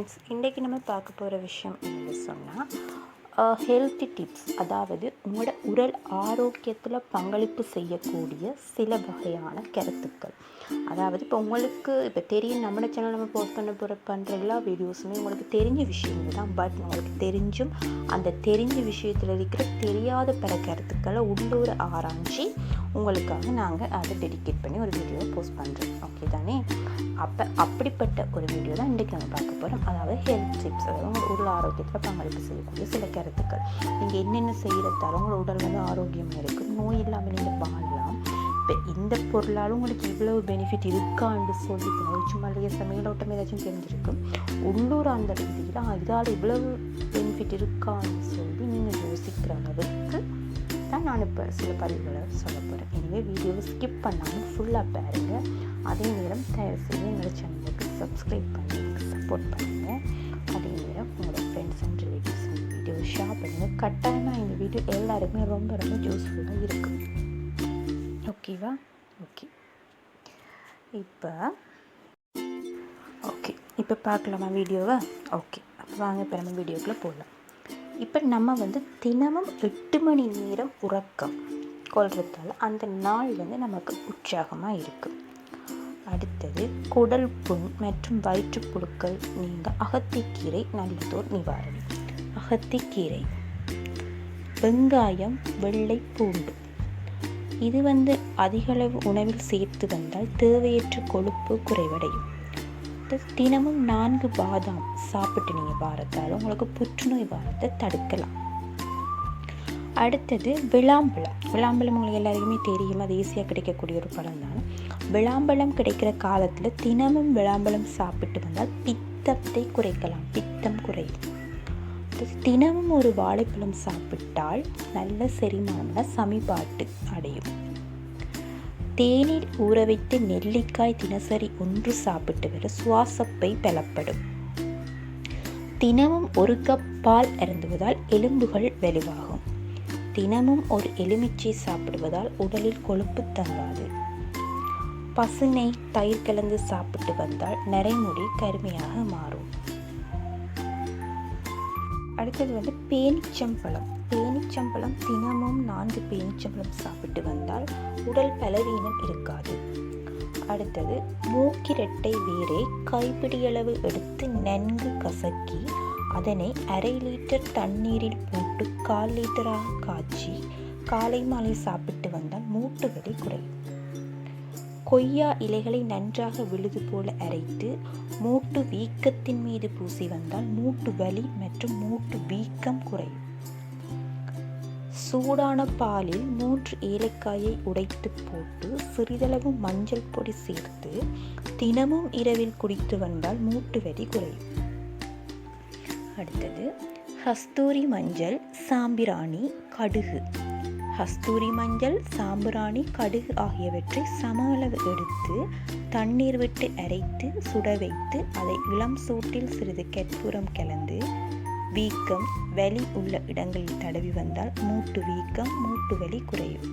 Friends இன்றைக்கி நம்ம பார்க்க போகிற விஷயம் என்ன சொன்னால் ஹெல்த்தி டிப்ஸ் அதாவது உங்களோட உடல் ஆரோக்கியத்தில் பங்களிப்பு செய்யக்கூடிய சில வகையான கருத்துக்கள். அதாவது இப்போ உங்களுக்கு இப்போ தெரியும் நம்ம சேனல் நம்ம போஸ்ட் பண்ண போகிற பண்ணுற எல்லா வீடியோஸுமே உங்களுக்கு தெரிஞ்ச விஷயங்கள் தான். பட் உங்களுக்கு தெரிஞ்சும் அந்த தெரிஞ்ச விஷயத்தில் இருக்கிற தெரியாத பல கருத்துக்களை உள்ளூர் ஆராய்ச்சி உங்களுக்காக நாங்கள் அதை டெடிகேட் பண்ணி ஒரு வீடியோ போஸ்ட் பண்ணுறோம் ஓகே தானே? அப்போ அப்படிப்பட்ட ஒரு வீடியோ தான் இன்றைக்கி நம்ம பார்க்க போகிறோம் அதாவது ஹெல்த் டிப்ஸ் அதாவது உங்கள் உடல் ஆரோக்கியத்தில் பங்களிப்பு செய்யக்கூடிய சில கருத்துக்கள். நீங்கள் என்னென்ன செய்கிறதால உங்களோட உடல் வந்து ஆரோக்கியமாக இருக்குது நோய் இல்லாமல் நீங்கள் வாழலாம். இப்போ இந்த பொருளால் உங்களுக்கு இவ்வளவு பெனிஃபிட் இருக்கான்னு சொல்லி சும்மா இல்லையா சமையலோட்டம் ஏதாச்சும் தெரிஞ்சிருக்கும். உள்ளூர் அந்த ரீதியில் இதால் இவ்வளவு பெனிஃபிட் இருக்கான்னு சொல்லி நீங்கள் யோசிக்கிற அளவுக்கு தான் நான் இப்போ சில பதிவுகளை சொல்ல போகிறேன் எனவே வீடியோவை ஸ்கிப் பண்ணாமல் ஃபுல்லாக பாருங்கள் அதே நேரம் தயவு செய்து என்னோடய சேனலுக்கு சப்ஸ்கிரைப் பண்ணி சப்போர்ட் பண்ணுங்கள் அதே நேரம் உங்களோட ஃப்ரெண்ட்ஸ் அண்ட் ரிலேட்டிவ்ஸ் இந்த வீடியோ ஷேர் பண்ணுங்கள் கட்டாயமாக இந்த வீடியோ எல்லாருக்குமே ரொம்ப ரொம்ப யூஸ்ஃபுல்லாக இருக்கும். ஓகேவா ஓகே இப்போ ஓகே இப்போ பார்க்கலாமா வீடியோவை ஓகே அப்போ வாங்க இப்போ நம்ம வீடியோக்குள்ளே போகலாம் இப்போ நம்ம வந்து தினமும் எட்டு மணி நேரம் உறக்கம் கொள்றதால அந்த நாள் வந்து நமக்கு உற்சாகமாக இருக்கும் அடுத்தது குடல் புண் மற்றும் வயிற்றுப்புழுக்கள் நீங்க அகத்திக்கீரை நல்லதோர் நிவாரணம். அகத்திக்கீரை வெங்காயம் வெள்ளை பூண்டு. இது வந்து அதிகளவு உணவில் சேர்த்து வந்தால் தேவையற்ற கொழுப்பு குறைவடையும். தினமும் நான்கு பாதாம் சாப்பிட்டு நீங்கள் வாரத்தால் உங்களுக்கு புற்றுநோய் வாரத்தை தடுக்கலாம். அடுத்தது விளாம்பழம். விளாம்பழம் உங்களுக்கு எல்லாருக்குமே தெரியும் அது ஈஸியாக கிடைக்கக்கூடிய ஒரு பழம் தான் விளாம்பழம் கிடைக்கிற காலத்தில் தினமும் விளாம்பழம் சாப்பிட்டு வந்தால் பித்தத்தை குறைக்கலாம் பித்தம் குறையும். தினமும் ஒரு வாழைப்பழம் சாப்பிட்டால் நல்ல செரிமானம்னா சமிபாட்டு அடையும். தேநீர் ஊற வைத்து நெல்லிக்காய் தினசரி ஒன்று சாப்பிட்டு வர சுவாசப்பை பலப்படும். தினமும் ஒரு கப் பால் அருந்துவதால் எலும்புகள் வலுவாகும். தினமும் ஒரு எலுமிச்சை சாப்பிடுவதால் உடலில் கொழுப்பு தங்காது. பசுனை தயிர் கலந்து சாப்பிட்டு வந்தால் நரைமுடி கருமையாக மாறும். அடுத்தது வந்து பேனிச்சம்பழம். பேனிச்சம்பழம் தினமும் நான்கு பேனிச்சம்பழம் சாப்பிட்டு வந்தால் உடல் பலவீனம் இருக்காது. அடுத்தது மூக்கிரட்டை வேரை கைப்பிடியளவு எடுத்து நன்கு கசக்கி அதனை அரை லிட்டர் தண்ணீரில் போட்டு கால் லிட்டராக காய்ச்சி காலை மாலை சாப்பிட்டு வந்தால் மூட்டு வலி குறையும். கொய்யா இலைகளை நன்றாக விழுது போல அரைத்து மூட்டு வீக்கத்தின் மீது பூசி வந்தால் மூட்டு வலி மற்றும் மூட்டு வீக்கம் குறையும். சூடான பாலில் மூன்று ஏலக்காயை உடைத்து போட்டு சிறிதளவு மஞ்சள் பொடி சேர்த்து தினமும் இரவில் குடித்து வந்தால் மூட்டு வலி குறையும். அடுத்தது ஹஸ்தூரி மஞ்சள் சாம்பிராணி கடுகு. கஸ்தூரி மஞ்சள் சாம்பிராணி கடுகு ஆகியவற்றை சம அளவு எடுத்து தண்ணீர் விட்டு அரைத்து சுட வைத்து அதை இளம் சூட்டில் சிறிது கற்பூரம் கலந்து வீக்கம் வலி உள்ள இடங்களில் தடவி வந்தால் மூட்டு வீக்கம் மூட்டு வலி குறையும்.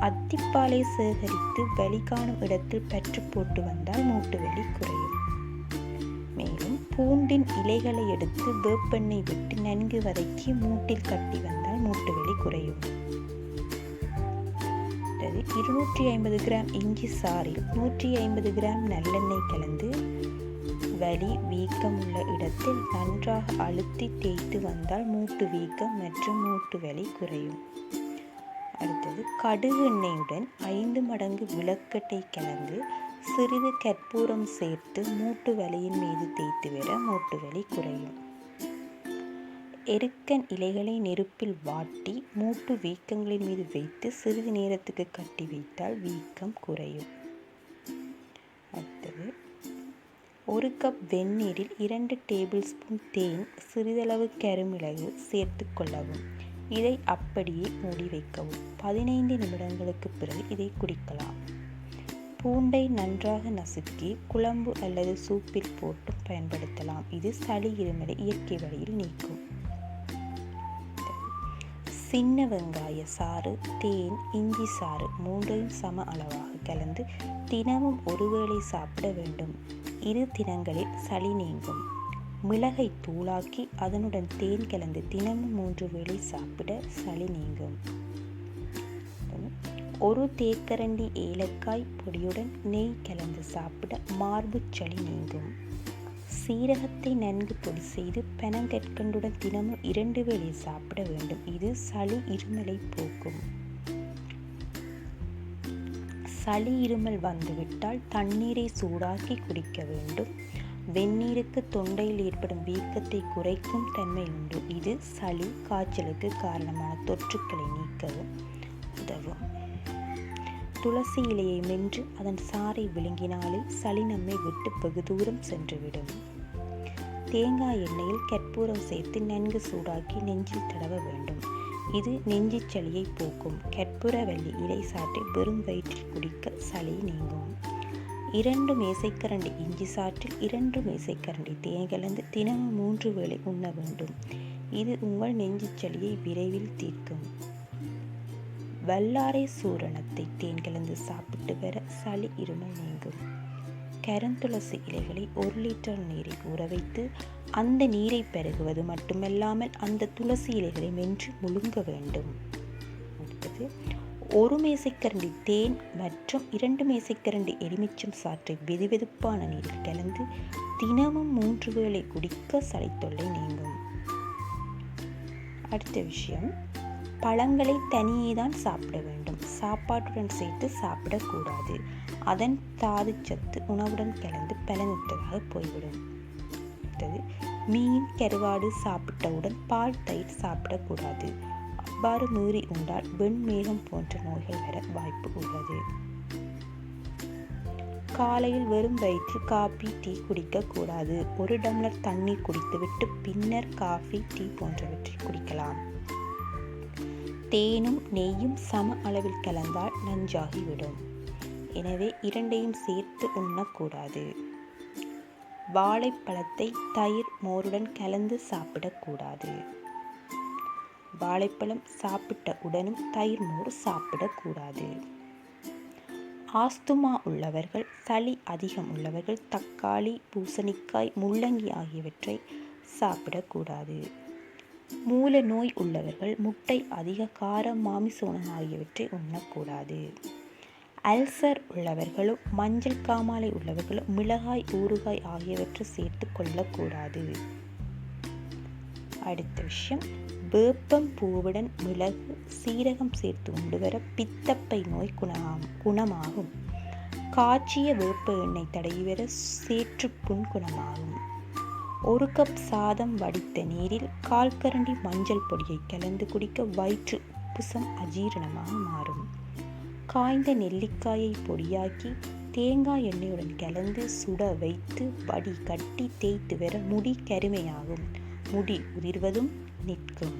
அத்திப்பாலை சேகரித்து வலி காணும் இடத்தில் பற்று போட்டு வந்தால் மூட்டு வலி குறையும். மேலும் பூண்டின் இலைகளை எடுத்து வேப்பெண்ணெய் விட்டு நன்கு வதக்கி மூட்டில் கட்டி வந்தால் மூட்டு வலி குறையும். இருநூற்றி ஐம்பது கிராம் இஞ்சி சாறில் நூற்றி ஐம்பது கிராம் நல்லெண்ணெய் கலந்து வலி வீக்கம் உள்ள இடத்தில் நன்றாக அழுத்தி தேய்த்து வந்தால் மூட்டு வீக்கம் மற்றும் மூட்டு வலி குறையும். அடுத்தது கடுகு எண்ணெயுடன் ஐந்து மடங்கு விளக்கட்டை கலந்து சிறிது கற்பூரம் சேர்த்து மூட்டு வலியின் மீது தேய்த்து விட மூட்டு வலி குறையும். எருக்கன் இலைகளை நெருப்பில் வாட்டி மூட்டு வீக்கங்களின் மீது வைத்து சிறிது நேரத்துக்கு கட்டி வைத்தால் வீக்கம் குறையும். அடுத்தது ஒரு கப் வெந்நீரில் இரண்டு டேபிள் ஸ்பூன் தேன் சிறிதளவு கருமிளகு சேர்த்து கொள்ளவும். இதை அப்படியே மூடி வைக்கவும். பதினைந்து நிமிடங்களுக்கு பிறகு இதை குடிக்கலாம். பூண்டை நன்றாக நசுக்கி குழம்பு அல்லது சூப்பில் போட்டு பயன்படுத்தலாம். இது சளி இருமலை இயற்கை வழியில் நீக்கும். சின்ன வெங்காய சாறு தேன் இஞ்சி சாறு மூன்றையும் சம அளவாக கலந்து தினமும் ஒருவேளை சாப்பிட வேண்டும். இரு தினங்களில் சளி நீங்கும். மிளகை தூளாக்கி அதனுடன் தேன் கலந்து தினமும் மூன்று வேளை சாப்பிட சளி நீங்கும். ஒரு தேக்கரண்டி ஏலக்காய் பொடியுடன் நெய் கலந்து சாப்பிட மார்பு சளி நீங்கும். சீரகத்தை நன்கு பொடி செய்து பெனங்கற்கண்டுடன் தினமும் இரண்டு வேளை சாப்பிட வேண்டும். இது சளி இருமலை போக்கும். சளி இருமல் வந்துவிட்டால் தண்ணீரை சூடாக்கி குடிக்க வேண்டும். வெந்நீருக்கு தொண்டையில் ஏற்படும் வீக்கத்தை குறைக்கும் தன்மை உண்டு. இது சளி காய்ச்சலுக்கு காரணமான தொற்றுக்களை நீக்கவும் உதவும். துளசி இலையை மென்று அதன் சாறை விழுங்கினாலே சளி நம்மை விட்டு வெகு தூரம் சென்றுவிடும். தேங்காய் எண்ணெயில் கற்பூரம் சேர்த்து நன்கு சூடாக்கி நெஞ்சில் தடவ வேண்டும். இது நெஞ்சு சளியை போக்கும். கற்பூரவல்லி இலை சாற்றை வெறும் வயிற்றில் குடிக்க சளி நீங்கும். இரண்டு மேசைக்கரண்டி இஞ்சி சாற்றில் இரண்டு மேசைக்கரண்டி தேன் கலந்து தினமும் மூன்று வேளை உண்ண வேண்டும். இது உங்கள் நெஞ்சு சளியை விரைவில் தீர்க்கும். வல்லாரை சூரணத்தை தேன் கலந்து சாப்பிட்டு வர சளி இருமல் நீங்கும். கருந்துளசி இலைகளை ஒரு லிட்டர் நீரில் ஊற வைத்து அந்த நீரை பெருகுவது மட்டுமல்லாமல் அந்த துளசி இலைகளை மென்று முழுங்க வேண்டும். அடுத்தது ஒரு மேசைக்கரண்டி தேன் மற்றும் இரண்டு மேசைக்கரண்டி எலுமிச்சம் சாற்றை வெதுவெதுப்பான நீரில் கலந்து தினமும் மூன்று வேளை குடிக்க சளைத்தொல்லை நீங்கும். அடுத்த விஷயம் பழங்களை தனியே தான் சாப்பிட வேண்டும். சாப்பாட்டுடன் சேர்த்து சாப்பிடக்கூடாது. அதன் தாது சத்து உணவுடன் கலந்து பலனற்றதாக போய்விடும். அடுத்தது மீன் கருவாடு சாப்பிட்டவுடன் பால் தயிர் சாப்பிடக்கூடாது. அவ்வாறு மீறி உண்டால் வெண்மேகம் போன்ற நோய்கள் வர வாய்ப்பு உள்ளது. காலையில் வெறும் வயிற்றில் காபி டீ குடிக்கக்கூடாது. ஒரு டம்ளர் தண்ணீர் குடித்துவிட்டு பின்னர் காஃபி டீ போன்றவற்றை குடிக்கலாம். தேனும் நெய்யும் சம அளவில் கலந்தால் நஞ்சாகிவிடும். எனவே இரண்டையும் சேர்த்து உண்ணக்கூடாது. வாழைப்பழத்தை தயிர் மோருடன் கலந்து சாப்பிடக்கூடாது. வாழைப்பழம் சாப்பிட்ட உடனும் தயிர் மோர் சாப்பிடக்கூடாது. ஆஸ்துமா உள்ளவர்கள் சளி அதிகம் உள்ளவர்கள் தக்காளி பூசணிக்காய் முள்ளங்கி ஆகியவற்றை சாப்பிடக்கூடாது. மூல நோய் உள்ளவர்கள் முட்டை அதிக காரம் மாமிச உணவு ஆகியவற்றை உண்ணக்கூடாது. அல்சர் உள்ளவர்களும் மஞ்சள் காமாலை உள்ளவர்களும் மிளகாய் ஊறுகாய் ஆகியவற்றை சேர்த்து கொள்ளக்கூடாது. அடுத்த விஷயம் வேப்பம் பூவுடன் மிளகு சீரகம் சேர்த்து உண்டு வர பித்தப்பை நோய் குணமாகும் குணமாகும். காய்ச்சிய வேப்ப எண்ணெய் தடவி வர சேற்றுப்புண் குணமாகும். ஒரு கப் சாதம் வடித்த நீரில் கால் கரண்டி மஞ்சள் பொடியை கலந்து குடிக்க வயிற்று உப்புசம் அஜீரணமாக மாறும். காய்ந்த நெல்லிக்காயை பொடியாக்கி தேங்காய் எண்ணெயுடன் கலந்து சுட வைத்து வடி கட்டி தேய்த்து வர முடி கருமையாகும். முடி உதிர்வதும் நிற்கும்.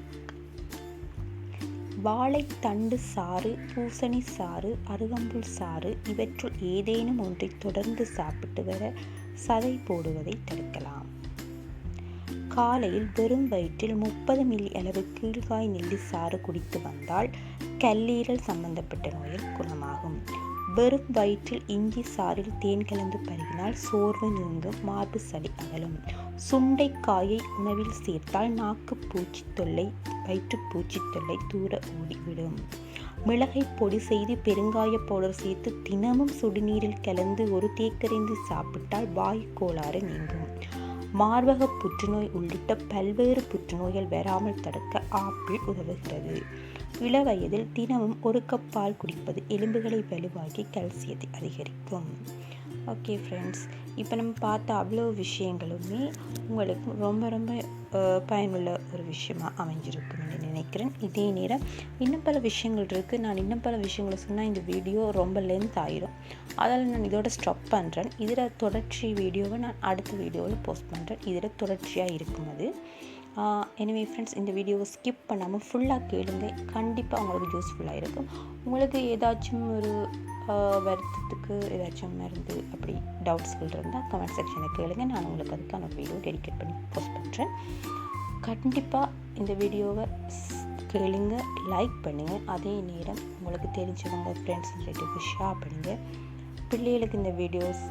வாழைத்தண்டு சாறு பூசணி சாறு அருகம்புல் சாறு இவற்றுள் ஏதேனும் ஒன்றை தொடர்ந்து சாப்பிட்டு வர சதை போடுவதை தடுக்கலாம். காலையில் வெறும் வயிற்றில் முப்பது மில்லி அளவு கீழ்காய் நெல்லி சாறு குடித்து வந்தால் கல்லீரல் சம்பந்தப்பட்ட நோயில் குணமாகும். வெறும் வயிற்றில் இஞ்சி சாறில் தேன் கலந்து பருகினால் சோர்வு நீங்கும் மார்பு சளி அகலும். சுண்டைக்காயை உணவில் சேர்த்தால் நாக்கு பூச்சி தொல்லை வயிற்று பூச்சி தொல்லை தூர ஓடிவிடும். மிளகை பொடி செய்து பெருங்காய பவுடர் சேர்த்து தினமும் சுடுநீரில் கலந்து ஒரு தேக்கறிந்து சாப்பிட்டால் வாய் கோளாறு நீங்கும். மார்பக புற்றுநோய் உள்ளிட்ட பல்வேறு புற்றுநோய்கள் வராமல் தடுக்க ஆப்பிள் உதவுகிறது. இளவயதில் தினமும் ஒரு கப் பால் குடிப்பது எலும்புகளை வலுவாக்கி கல்சியத்தை அதிகரிக்கும். ஓகே ஃப்ரெண்ட்ஸ் இப்போ நம்ம பார்த்த அவ்வளோ விஷயங்களுமே உங்களுக்கு ரொம்ப ரொம்ப பயனுள்ள ஒரு விஷயமாக அமைஞ்சிருக்கும் என்று நினைக்கிறேன். இதே நேரம் இன்னும் பல விஷயங்கள் இருக்குது நான் இன்னும் பல விஷயங்களை சொன்னால் இந்த வீடியோ ரொம்ப லென்த் ஆயிரும். அதால் நான் இதோட ஸ்டாப் பண்ணுறேன் இதில் தொடர்ச்சி வீடியோவை நான் அடுத்த வீடியோவில் போஸ்ட் பண்ணுறேன் இதில் தொடர்ச்சியாக இருக்கும் அது. எனவே ஃப்ரெண்ட்ஸ் இந்த வீடியோவை ஸ்கிப் பண்ணாமல் ஃபுல்லாக கேளுங்க. கண்டிப்பாக உங்களுக்கு யூஸ்ஃபுல்லாக இருக்கும். உங்களுக்கு ஏதாச்சும் ஒரு வருத்தத்துக்கு ஏதாச்சும் மருந்து அப்படி டவுட்ஸ்கள் இருந்தால் கமெண்ட் செக்ஷனில் கேளுங்க. நான் உங்களுக்கு அதுக்கான வீடியோ டெடிகேட் பண்ணி போஸ்ட் பண்ணுறேன் கண்டிப்பாக இந்த வீடியோவை கேளுங்க லைக் பண்ணுங்கள் அதே நேரம் உங்களுக்கு தெரிஞ்சவங்க ஃப்ரெண்ட்ஸ் ரிலேட்டிவ்க்கு ஷேர் பண்ணுங்கள் பிள்ளைகளுக்கு இந்த வீடியோஸ்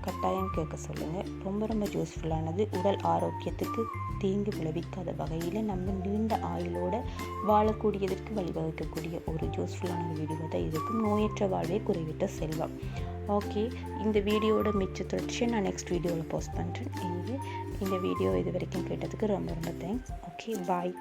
கட்டாயம் கேட்க சொல்லுங்கள் ரொம்ப ரொம்ப யூஸ்ஃபுல்லானது உடல் ஆரோக்கியத்துக்கு தீங்கு விளைவிக்காத வகையில் நம்ம நீண்ட ஆயுளோடு வாழக்கூடியதற்கு வழிவகுக்கக்கூடிய ஒரு யூஸ்ஃபுல்லான வீடியோ தான் இருக்கும் நோயற்ற வாழ்வே குறைவிட்ட செல்வம். ஓகே இந்த வீடியோட மிச்ச தொடர்ச்சியை நான் நெக்ஸ்ட் வீடியோவில் போஸ்ட் பண்ணுறேன் எனவே இந்த வீடியோ இது வரைக்கும் கேட்டதுக்கு ரொம்ப ரொம்ப தேங்க்ஸ் ஓகே பாய்